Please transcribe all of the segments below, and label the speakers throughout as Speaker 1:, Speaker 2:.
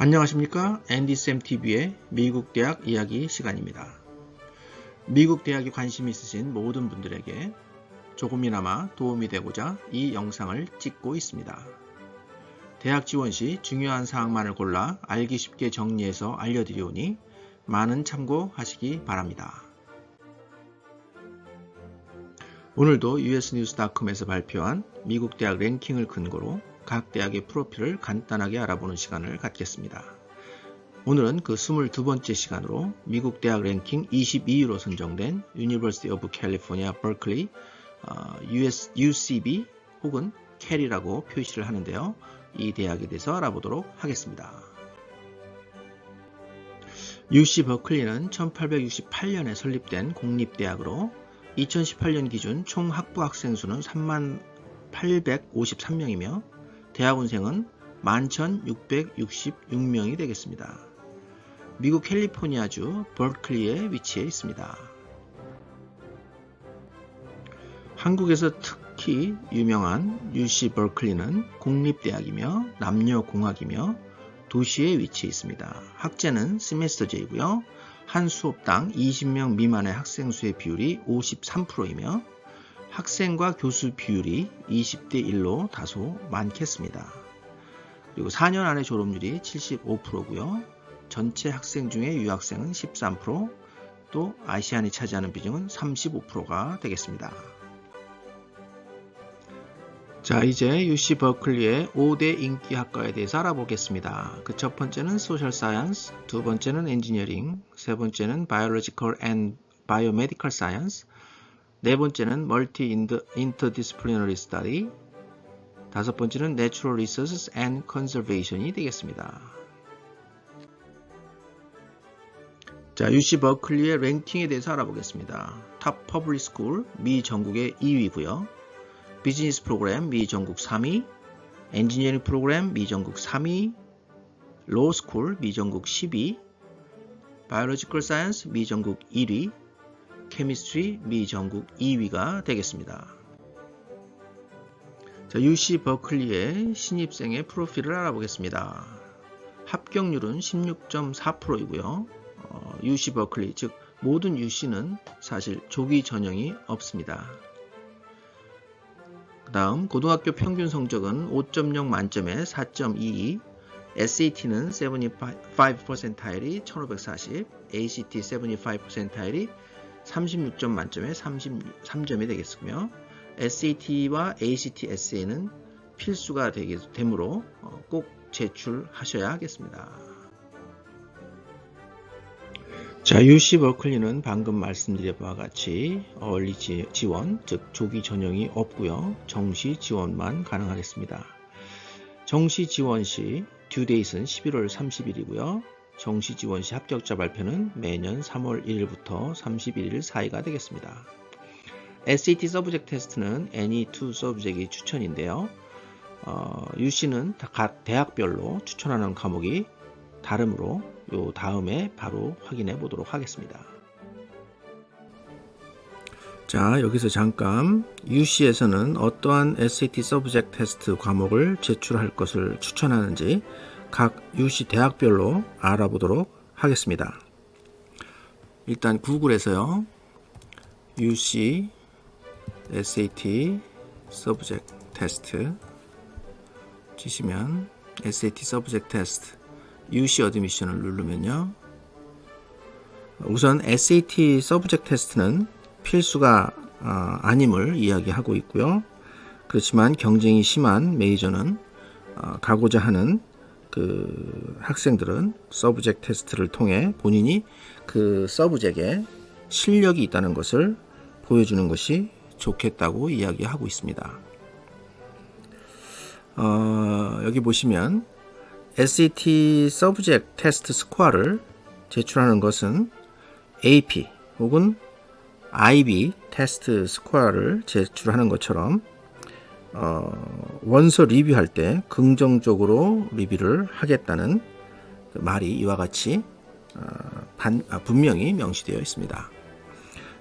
Speaker 1: 안녕하십니까 앤디쌤 TV의 미국 대학 이야기 시간입니다. 미국 대학에 관심 있으신 모든 분들에게 조금이나마 도움이 되고자 이 영상을 찍고 있습니다. 대학 지원 시 중요한 사항만을 골라 알기 쉽게 정리해서 알려드리오니 많은 참고하시기 바랍니다. 오늘도 usnews.com에서 발표한 미국 대학 랭킹을 근거로 각 대학의 프로필을 간단하게 알아보는 시간을 갖겠습니다. 오늘은 그 22번째 시간으로 미국 대학 랭킹 22위로 선정된 University of California, Berkeley, US, UCB 혹은 캐리라고 표시를 하는데요. 이 대학에 대해서 알아보도록 하겠습니다. UC 버클리는 1868년에 설립된 공립대학으로 2018년 기준 총 학부 학생 수는 3만 853명이며 대학원생은 11,666명이 되겠습니다. 미국 캘리포니아주 버클리에 위치해 있습니다. 한국에서 특히 유명한 UC 버클리는 공립대학이며 남녀공학이며 도시에 위치해 있습니다. 학제는 세메스터제이고요. 한 수업당 20명 미만의 학생 수의 비율이 53%이며 학생과 교수 비율이 20대 1로 다소 많겠습니다. 그리고 4년 안에 졸업률이 75%고요. 전체 학생 중에 유학생은 13%, 또 아시안이 차지하는 비중은 35%가 되겠습니다. 자, 이제 UC 버클리의 5대 인기 학과에 대해서 알아보겠습니다. 그 첫 번째는 소셜 사이언스, 두 번째는 엔지니어링, 세 번째는 바이올로지컬 앤 바이오메디컬 사이언스, 네 번째는 멀티 인터 디스플리너리 스터디, 다섯 번째는 내추럴 리서스 앤 컨저베이션이 되겠습니다. 자, UC 버클리의 랭킹에 대해서 알아보겠습니다. 탑 퍼블릭 스쿨 미 전국의 2위고요. 비즈니스 프로그램 미 전국 3위, 엔지니어링 프로그램 미 전국 3위, 로우 스쿨 미 전국 10위, 바이올로지컬 사이언스 미 전국 1위, 케미스트리 미 전국 2위가 되겠습니다. 자, UC 버클리의 신입생의 프로필을 알아보겠습니다. 합격률은 16.4%이고요. 어, UC 버클리, 즉 모든 UC는 사실 조기 전형이 없습니다. 그 다음 고등학교 평균 성적은 5.0 만점에 4.22, SAT는 75%타일이 1540, ACT 75%타일이 36점 만점에 33점이 되겠으며 SAT와 ACT SA는 필수가 되므로 꼭 제출하셔야 하겠습니다. 자, UC 버클리는 방금 말씀드린 바와 같이 얼리 지원, 즉 조기 전형이 없고요. 정시 지원만 가능하겠습니다. 정시 지원 시 듀데이트는 11월 30일이고요. 정시 지원 시 합격자 발표는 매년 3월 1일부터 31일 사이가 되겠습니다. SAT 서브젝트 테스트는 any2 서브젝트이 추천인데요. 어, UC는 각 대학별로 추천하는 과목이 다르므로 요 다음에 바로 확인해 보도록 하겠습니다. 자, 여기서 잠깐 UC에서는 어떠한 SAT 서브젝트 테스트 과목을 제출할 것을 추천하는지 각 UC 대학별로 알아보도록 하겠습니다. 일단 구글에서요. UC SAT 서브젝트 테스트 치시면 SAT 서브젝트 테스트 UC 어드미션을 누르면요. 우선 SAT 서브젝트 테스트는 필수가 아님을 이야기하고 있고요. 그렇지만 경쟁이 심한 메이저는 가고자 하는 그 학생들은 서브젝트 테스트를 통해 본인이 그 서브젝트에 실력이 있다는 것을 보여주는 것이 좋겠다고 이야기하고 있습니다. 어, 여기 보시면 SAT 서브젝트 테스트 스코어를 제출하는 것은 AP 혹은 IB 테스트 스코어를 제출하는 것처럼 어, 원서 리뷰할 때 긍정적으로 리뷰를 하겠다는 그 말이 이와 같이 어, 반, 아, 분명히 명시되어 있습니다.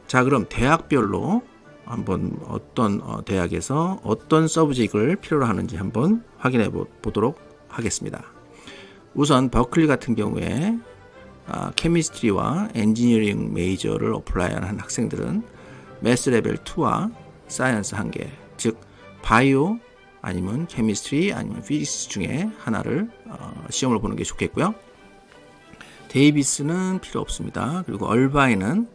Speaker 1: 자, 그럼 대학별로 한번 어떤 어, 대학에서 어떤 서브젝트를 필요로 하는지 한번 확인해 보 도록 하겠습니다. 우선 버클리 같은 경우에 아, 케미스트리와 엔지니어링 메이저를 어플라이하는 학생들은 매스 레벨 2와 사이언스 한 개, 즉 바이오 아니면 케미스트리 아니면 피직스 중에 하나를 어, 시험을 보는 게 좋겠고요. 데이비스는 필요 없습니다. 그리고 얼바이는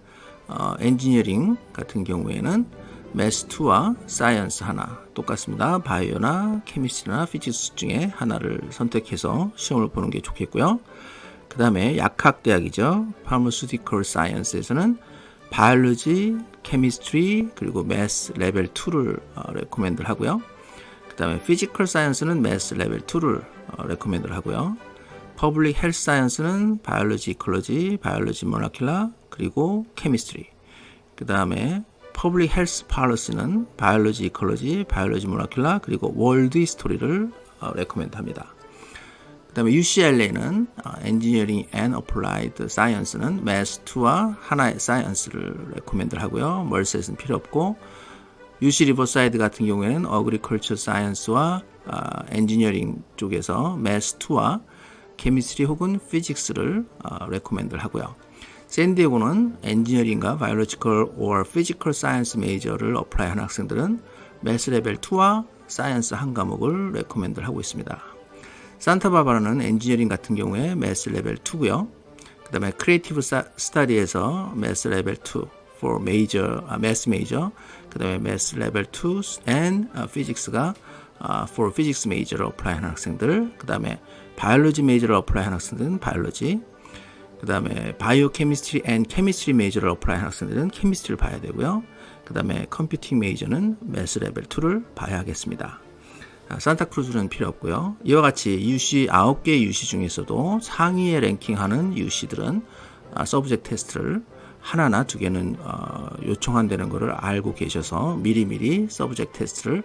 Speaker 1: 어, 엔지니어링 같은 경우에는 매스 2와 사이언스 하나 똑같습니다. 바이오나 케미스트리나 피직스 중에 하나를 선택해서 시험을 보는 게 좋겠고요. 그 다음에 약학대학이죠. 파르마스티컬 사이언스에서는 바이올로지, 케미스트리 그리고 매스 레벨 2를 어, 레코멘드를 하고요. 그 다음에 피지컬 사이언스는 매스 레벨 2를 어, 레코멘드를 하고요. 퍼블릭 헬스 사이언스는 바이올로지, 이컬러지, 바이올로지 모라큘라 그리고 케미스트리. 그 다음에 퍼블릭 헬스 팔러스는 바이올로지, 이컬러지, 바이올로지 모라큘라 그리고 월드 히스토리를 어, 레코멘드 합니다. 그 다음에 UCLA는 엔지니어링 앤 어플라이드 사이언스는 매스 2와 하나의 사이언스를 레코멘드를 하고요. 멀셋은 필요 없고 UC 리버사이드 같은 경우에는 어그리컬처 사이언스와 엔지니어링 쪽에서 매스 2와 케미스트리 혹은 피직스를 어, 레코멘드를 하고요. 샌디에고는 엔지니어링과 바이올로지컬 or 피지컬 사이언스 메이저를 어플라이하는 학생들은 매스 레벨 2와 사이언스 한 과목을 레코멘드를 하고 있습니다. 산타바바라는 엔지니어링 같은 경우에 매스 레벨 2고요. 그 다음에 크리에이티브 스타디에서 매스 레벨 2 for major, 아, math major, 그 다음에 math level 2 and 아, physics가 아, for physics major를 apply하는 학생들, 그 다음에 biology major를 apply하는 학생들은 biology, 그 다음에 biochemistry and chemistry major를 apply하는 학생들은 chemistry를 봐야 되고요. 그 다음에 computing major는 math level 2를 봐야 하겠습니다. 산타크루즈는 필요 없고요. 이와 같이 UC 9개 UC 중에서도 상위에 랭킹하는 UC들은 서브젝트 테스트를 하나나 두 개는 어, 요청한다는 것을 알고 계셔서 미리미리 서브젝트 테스트를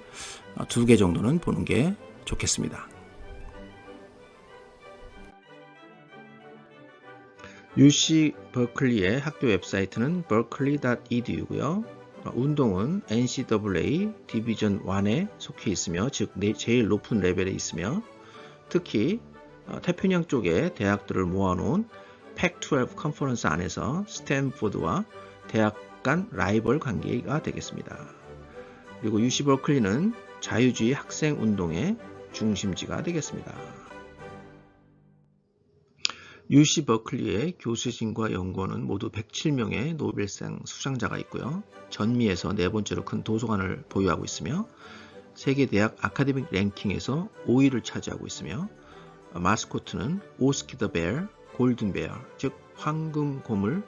Speaker 1: 어, 두개 정도는 보는 게 좋겠습니다. UC 버클리의 학교 웹사이트는 berkeley.edu고요. 어, 운동은 NCAA 디비전 1에 속해 있으며 즉 제일 높은 레벨에 있으며 특히 어, 태평양 쪽에 대학들을 모아놓은 팩12 컨퍼런스 안에서 스탠포드와 대학 간 라이벌 관계가 되겠습니다. 그리고 UC 버클리는 자유주의 학생 운동의 중심지가 되겠습니다. UC 버클리의 교수진과 연구원은 모두 107명의 노벨상 수상자가 있고요. 전미에서 네 번째로 큰 도서관을 보유하고 있으며 세계 대학 아카데믹 랭킹에서 5위를 차지하고 있으며 마스코트는 오스키 더 베어, 골든 베어, 즉 황금 곰을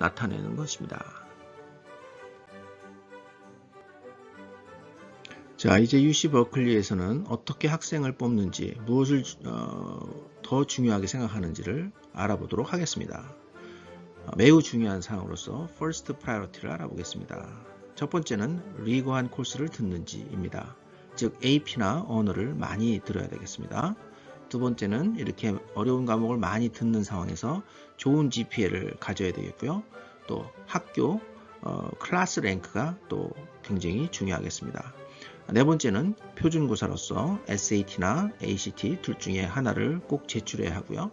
Speaker 1: 나타내는 것입니다. 자, 이제 UC 버클리에서는 어떻게 학생을 뽑는지, 무엇을 어, 더 중요하게 생각하는지를 알아보도록 하겠습니다. 어, 매우 중요한 사항으로서 first priority를 알아보겠습니다. 첫 번째는 리거한 코스를 듣는지입니다. 즉 AP나 언어를 많이 들어야 되겠습니다. 두 번째는 이렇게 어려운 과목을 많이 듣는 상황에서 좋은 GPA를 가져야 되겠고요. 또 학교 어, 클래스 랭크가 또 굉장히 중요하겠습니다. 네 번째는 표준고사로서 SAT나 ACT 둘 중에 하나를 꼭 제출해야 하고요.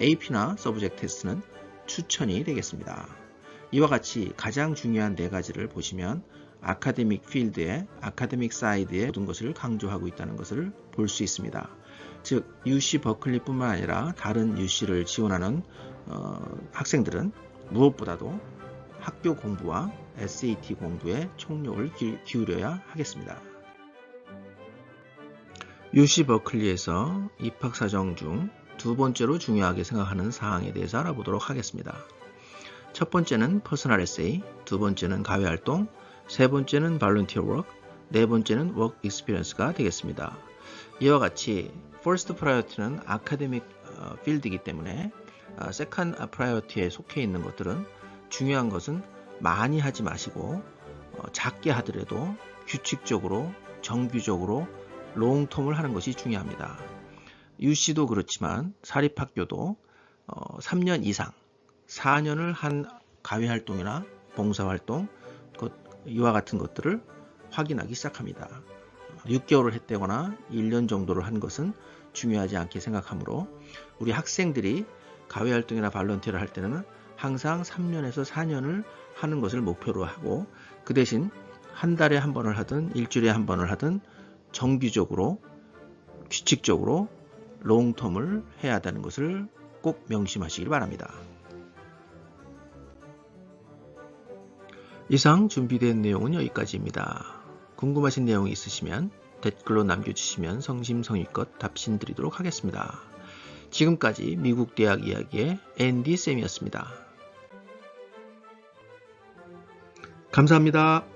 Speaker 1: AP나 서브젝트 테스트는 추천이 되겠습니다. 이와 같이 가장 중요한 네 가지를 보시면 아카데믹 필드의 아카데믹 사이드의 모든 것을 강조하고 있다는 것을 볼 수 있습니다. 즉 UC 버클리뿐만 아니라 다른 UC를 지원하는 어, 학생들은 무엇보다도 학교 공부와 SAT 공부에 총력을 기울여야 하겠습니다. UC 버클리에서 입학 사정 중 두 번째로 중요하게 생각하는 사항에 대해서 알아보도록 하겠습니다. 첫 번째는 퍼스널 에세이, 두 번째는 가외 활동, 세 번째는 발런티어 워크, 네 번째는 워크 익스피리언스가 되겠습니다. 이와 같이 퍼스트 프라이어티는 아카데믹 필드이기 때문에 세컨 어, 프라이어티에 속해 있는 것들은 중요한 것은 많이 하지 마시고 어, 작게 하더라도 규칙적으로 정규적으로 롱텀을 하는 것이 중요합니다. UC도 그렇지만 사립학교도 3년 어, 이상 4년을 한 가외활동이나 봉사활동 이와 같은 것들을 확인하기 시작합니다. 6개월을 했다거나 1년 정도를 한 것은 중요하지 않게 생각하므로 우리 학생들이 가외 활동이나 발런티어를 할 때는 항상 3년에서 4년을 하는 것을 목표로 하고 그 대신 한 달에 한 번을 하든 일주일에 한 번을 하든 정기적으로 규칙적으로 롱텀을 해야 한다는 것을 꼭 명심하시길 바랍니다. 이상 준비된 내용은 여기까지입니다. 궁금하신 내용이 있으시면 댓글로 남겨주시면 성심성의껏 답신 드리도록 하겠습니다. 지금까지 미국 대학 이야기의 앤디 쌤이었습니다. 감사합니다.